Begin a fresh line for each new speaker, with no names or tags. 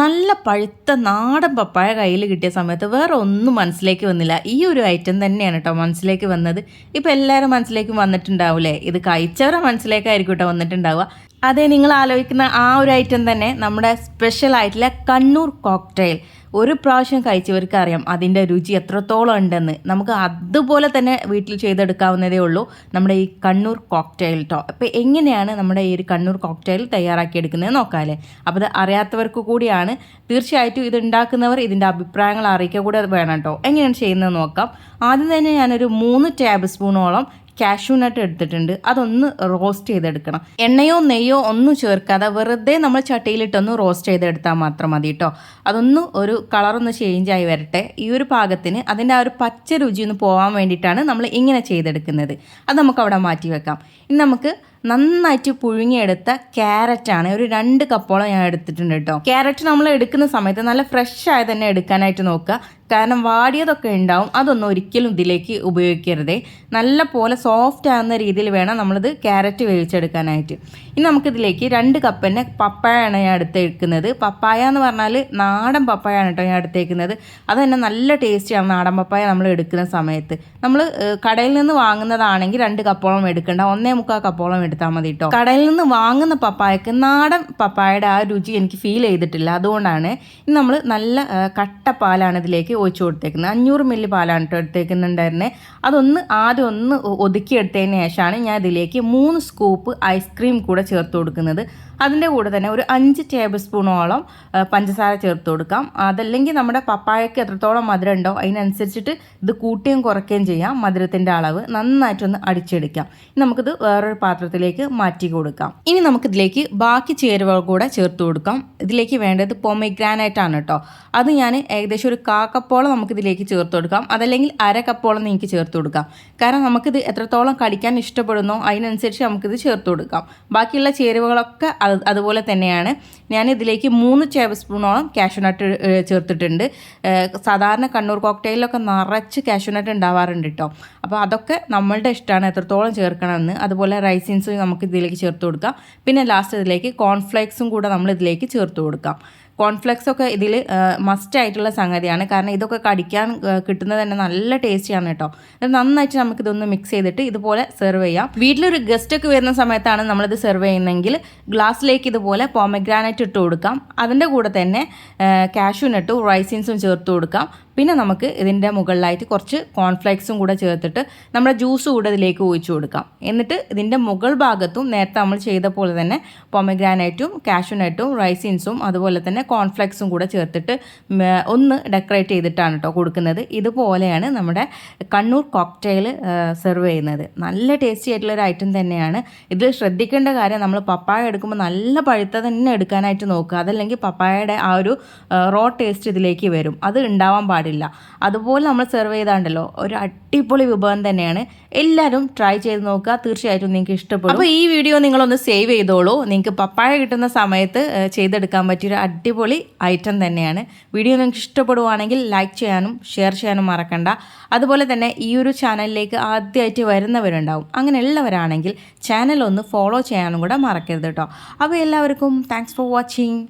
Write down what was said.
നല്ല പഴുത്ത നാടൻ പപ്പായ കയ്യിൽ കിട്ടിയ സമയത്ത് വേറെ ഒന്നും മനസ്സിലേക്ക് വന്നില്ല. ഈ ഒരു ഐറ്റം തന്നെയാണ് കേട്ടോ മനസ്സിലേക്ക് വന്നത്. ഇപ്പം എല്ലാവരും മനസ്സിലേക്കും വന്നിട്ടുണ്ടാവില്ലേ? ഇത് കഴിച്ചവരെ മനസ്സിലേക്കായിരിക്കും കേട്ടോ വന്നിട്ടുണ്ടാവുക. അതെ നിങ്ങൾ ആലോചിക്കുന്ന ആ ഒരു ഐറ്റം തന്നെ നമ്മുടെ സ്പെഷ്യൽ ആയിട്ടുള്ള കണ്ണൂർ കോക്ടെയിൽ ഒരു പ്രാവശ്യം കഴിച്ചവർക്ക് അറിയാം അതിന്റെ രുചി എത്രത്തോളം ഉണ്ടെന്ന്. നമുക്ക് അതുപോലെ തന്നെ വീട്ടിൽ ചെയ്തെടുക്കാവുന്നതേ ഉള്ളൂ നമ്മുടെ ഈ കണ്ണൂർ കോക്ടെയിൽ കേട്ടോ അപ്പോൾ എങ്ങനെയാണ് നമ്മുടെ ഈ ഒരു കണ്ണൂർ കോക്ടെയിൽ തയ്യാറാക്കിയെടുക്കുന്നത് നോക്കാമല്ലേ അപ്പോൾ അത് അറിയാത്തവർക്ക് കൂടിയാണ്. തീർച്ചയായിട്ടും ഇത് ഉണ്ടാക്കുന്നവർ ഇതിന്റെ അഭിപ്രായങ്ങൾ അറിയിക്കുക കൂടെ വേണം കേട്ടോ എങ്ങനെയാണ് ചെയ്യുന്നത് നോക്കാം. ആദ്യം തന്നെ ഞാനൊരു മൂന്ന് ടേബിൾ സ്പൂണോളം കാഷ്യൂ നട്ട് എടുത്തിട്ടുണ്ട്. അതൊന്ന് റോസ്റ്റ് ചെയ്തെടുക്കണം. എണ്ണയോ നെയ്യോ ഒന്നും ചേർക്കാതെ വെറുതെ നമ്മൾ ചട്ടിയിലിട്ടൊന്ന് റോസ്റ്റ് ചെയ്തെടുത്താൽ മാത്രം മതി കേട്ടോ അതൊന്ന് ഒരു കളറൊന്ന് ചേഞ്ച് ആയി വരട്ടെ. ഈ ഒരു പാകത്തിന് അതിന്റെ ആ ഒരു പച്ച രുചി ഒന്ന് പോകാൻ വേണ്ടിയിട്ടാണ് നമ്മൾ ഇങ്ങനെ ചെയ്തെടുക്കുന്നത്. അത് നമുക്ക് അവിടെ മാറ്റി വെക്കാം. ഇനി നമുക്ക് നന്നായിട്ട് പുഴുങ്ങിയെടുത്ത ക്യാരറ്റാണ്. ഒരു രണ്ട് കപ്പോളം ഞാൻ എടുത്തിട്ടുണ്ട് കേട്ടോ. ക്യാരറ്റ് നമ്മൾ എടുക്കുന്ന സമയത്ത് നല്ല ഫ്രഷ് ആയി തന്നെ എടുക്കാനായിട്ട് നോക്കുക. കാരണം വാടിയതൊക്കെ ഉണ്ടാവും. അതൊന്നും ഒരിക്കലും ഇതിലേക്ക് ഉപയോഗിക്കരുതേ. നല്ല പോലെ സോഫ്റ്റ് ആകുന്ന രീതിയിൽ വേണം നമ്മളിത് ക്യാരറ്റ് വേവിച്ചെടുക്കാനായിട്ട്. ഇനി നമുക്കിതിലേക്ക് രണ്ട് കപ്പ് തന്നെ പപ്പായാണ് ഞാൻ എടുത്തേക്കുന്നത്. പപ്പായ എന്ന് പറഞ്ഞാൽ നാടൻ പപ്പായാണ് കേട്ടോ ഞാൻ എടുത്തേക്കുന്നത്. അത് തന്നെ നല്ല ടേസ്റ്റിയാണ് നാടൻ പപ്പായ നമ്മൾ എടുക്കുന്ന സമയത്ത്. നമ്മൾ കടയിൽ നിന്ന് വാങ്ങുന്നതാണെങ്കിൽ രണ്ട് കപ്പോളം എടുക്കേണ്ട. ഒന്നേ മുക്കാൽ കപ്പോളം എടുത്താൽ മതി കേട്ടോ കടയിൽ നിന്ന് വാങ്ങുന്ന പപ്പായക്ക് നാടൻ പപ്പായയുടെ ആ രുചി എനിക്ക് ഫീൽ ചെയ്തിട്ടില്ല. അതുകൊണ്ടാണ് ഇനി നമ്മൾ നല്ല കട്ട പാലാണ് ഇതിലേക്ക് ഒഴിച്ചു കൊടുത്തേക്കുന്നത്. അഞ്ഞൂറ് മില്ലി പാലാണ് കേട്ടോ എടുത്തേക്കുന്നുണ്ടായിരുന്നത് അതൊന്ന് ആദ്യം ഒന്ന് ഒതുക്കിയെടുത്തതിന് ശേഷമാണ് ഞാൻ ഇതിലേക്ക് മൂന്ന് സ്കൂപ്പ് ഐസ്ക്രീം കൂടെ ചേർത്ത് കൊടുക്കുന്നത്. അതിന്റെ കൂടെ തന്നെ ഒരു അഞ്ച് ടേബിൾ സ്പൂണോളം പഞ്ചസാര ചേർത്ത് കൊടുക്കാം. അതല്ലെങ്കിൽ നമ്മുടെ പപ്പായക്ക് എത്രത്തോളം മധുരം ഉണ്ടോ അതിനനുസരിച്ചിട്ട് ഇത് കൂട്ടുകയും കുറയ്ക്കുകയും ചെയ്യാം. മധുരത്തിന്റെ അളവ് നന്നായിട്ടൊന്ന് അടിച്ചെടുക്കാം. ഇനി നമുക്കിത് വേറൊരു പാത്രത്തിലേക്ക് മാറ്റി കൊടുക്കാം. ഇനി നമുക്കിതിലേക്ക് ബാക്കി ചേരുവകൾ കൂടെ ചേർത്ത് കൊടുക്കാം. ഇതിലേക്ക് വേണ്ടത് പൊമഗ്രാനൈറ്റാണ് കേട്ടോ. അത് ഞാൻ ഏകദേശം ഒരു കാക്കപ്പോളം നമുക്കിതിലേക്ക് ചേർത്ത് കൊടുക്കാം. അതല്ലെങ്കിൽ അര കപ്പോളം നിങ്ങൾക്ക് ചേർത്ത് കൊടുക്കാം. കാരണം നമുക്കിത് എത്രത്തോളം കടിക്കാൻ ഇഷ്ടപ്പെടുന്നോ അതിനനുസരിച്ച് നമുക്കിത് ചേർത്ത് കൊടുക്കാം. ബാക്കിയുള്ള ചേരുവകളൊക്കെ അതുപോലെ തന്നെയാണ്. ഞാൻ ഇതിലേക്ക് മൂന്ന് ടേബിൾ സ്പൂണോളം കാഷ്യൂനട്ട് ചേർത്തിട്ടുണ്ട്. സാധാരണ കണ്ണൂർ കോക്ടെയിലൊക്കെ നിറച്ച് കാഷ്യൂനട്ട് ഉണ്ടാവാറുണ്ട് കേട്ടോ അപ്പോൾ അതൊക്കെ നമ്മളുടെ ഇഷ്ടമാണ്. എത്രത്തോളം ചേർക്കണമെന്ന്. അതുപോലെ റൈസിൻസും നമുക്ക് ഇതിലേക്ക് ചേർത്ത് കൊടുക്കാം. പിന്നെ ലാസ്റ്റ് ഇതിലേക്ക് കോൺഫ്ലേക്സും കൂടെ നമ്മൾ ഇതിലേക്ക് ചേർത്ത് കൊടുക്കാം. കോൺഫ്ലെക്സ് ഒക്കെ ഇതിൽ മസ്റ്റ് ആയിട്ടുള്ള സംഗതിയാണ്. കാരണം ഇതൊക്കെ കടിക്കാൻ കിട്ടുന്നത് തന്നെ നല്ല ടേസ്റ്റിയാണ് കേട്ടോ. നന്നായിട്ട് നമുക്കിതൊന്ന് മിക്സ് ചെയ്തിട്ട് ഇതുപോലെ സെർവ് ചെയ്യാം. വീട്ടിലൊരു ഗസ്റ്റ് ഒക്കെ വരുന്ന സമയത്താണ് നമ്മളിത് സെർവ് ചെയ്യുന്നതെങ്കിൽ ഗ്ലാസ്സിലേക്ക് ഇതുപോലെ പോമഗ്രാനൈറ്റ് ഇട്ട് കൊടുക്കാം. അതിന്റെ കൂടെ തന്നെ കാഷ്യൂ നട്ടും റൈസിൻസും ചേർത്ത് കൊടുക്കാം. പിന്നെ നമുക്ക് ഇതിന്റെ മുകളിലായിട്ട് കുറച്ച് കോൺഫ്ലേക്സും കൂടെ ചേർത്തിട്ട് നമ്മുടെ ജ്യൂസ് കൂടെ ഇതിലേക്ക് ഒഴിച്ചു കൊടുക്കാം. എന്നിട്ട് ഇതിന്റെ മുകൾ ഭാഗത്തും നേരത്തെ നമ്മൾ ചെയ്ത പോലെ തന്നെ പൊമഗ്രാനൈറ്റും കാഷ്യൂനൈറ്റും റൈസിൻസും അതുപോലെ തന്നെ കോൺഫ്ലെക്സും കൂടെ ചേർത്തിട്ട് ഒന്ന് ഡെക്കറേറ്റ് ചെയ്തിട്ടാണ് കേട്ടോ കൊടുക്കുന്നത്. ഇതുപോലെയാണ് നമ്മുടെ കണ്ണൂർ കോക്ടെയിൽ സെർവ് ചെയ്യുന്നത്. നല്ല ടേസ്റ്റി ആയിട്ടുള്ള ഒരു ഐറ്റം തന്നെയാണ്. ഇതിൽ ശ്രദ്ധിക്കേണ്ട കാര്യം നമ്മൾ പപ്പായ എടുക്കുമ്പോൾ നല്ല പഴുത്ത തന്നെ എടുക്കാനായിട്ട് നോക്കുക. അതല്ലെങ്കിൽ പപ്പായയുടെ ആ ഒരു റോ ടേസ്റ്റ് ഇതിലേക്ക് വരും. അത് ഉണ്ടാവാൻ പാടില്ല. അതുപോലെ നമ്മൾ സെർവ് ചെയ്താണ്ടല്ലോ ഒരു അടിപൊളി വിഭവം തന്നെയാണ്. എല്ലാവരും ട്രൈ ചെയ്ത് നോക്കുക. തീർച്ചയായിട്ടും നിങ്ങൾക്ക് ഇഷ്ടപ്പെടും. അപ്പോൾ ഈ വീഡിയോ നിങ്ങളൊന്ന് സേവ് ചെയ്തോളൂ. നിങ്ങൾക്ക് പപ്പായ കിട്ടുന്ന സമയത്ത് ചെയ്തെടുക്കാൻ പറ്റിയൊരു അടിപൊളി ഐറ്റം തന്നെയാണ്. വീഡിയോ നിങ്ങൾക്ക് ഇഷ്ടപ്പെടുവാണെങ്കിൽ ലൈക്ക് ചെയ്യാനും ഷെയർ ചെയ്യാനും മറക്കണ്ട. അതുപോലെ തന്നെ ഈ ഒരു ചാനലിലേക്ക് ആദ്യമായിട്ട് വരുന്നവരുണ്ടാവും. അങ്ങനെ ഉള്ളവരാണെങ്കിൽ ചാനൽ ഒന്ന് ഫോളോ ചെയ്യാനും കൂടെ മറക്കരുത് കേട്ടോ അപ്പോൾ എല്ലാവർക്കും താങ്ക്സ് ഫോർ വാച്ചിങ്